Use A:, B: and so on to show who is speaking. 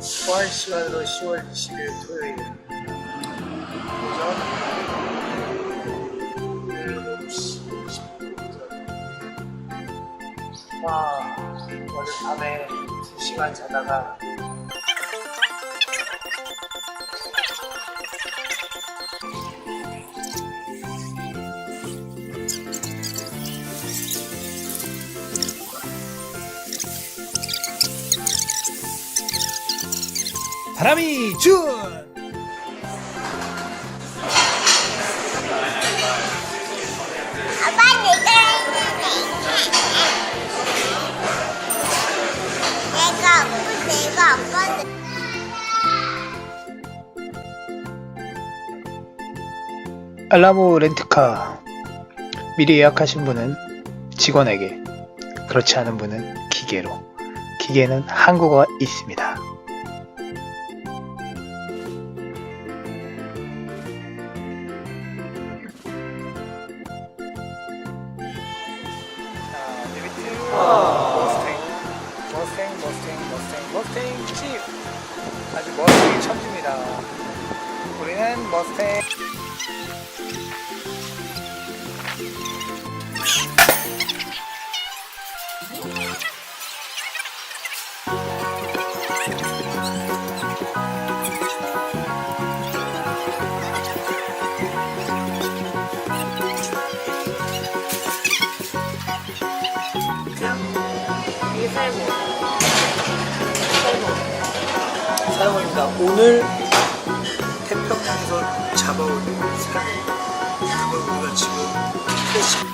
A: 보안 시간으로 10월 20일 토요일 오전 7시 20분부터 아 어제 밤에 2시간 자다가
B: 바람이 준
A: 알라모 렌트카. 미리 예약하신 분은 직원에게 그렇지 않은 분은 기계로. 기계는 한국어가 있습니다. 머스탱 머스탱 머스탱 집 아주 머스탱이 천지입니다. 우리는 머스탱.
C: 이게 살고
A: 사장입니다. 오늘 태평양에서 잡아온 살모 그걸 우리가 지금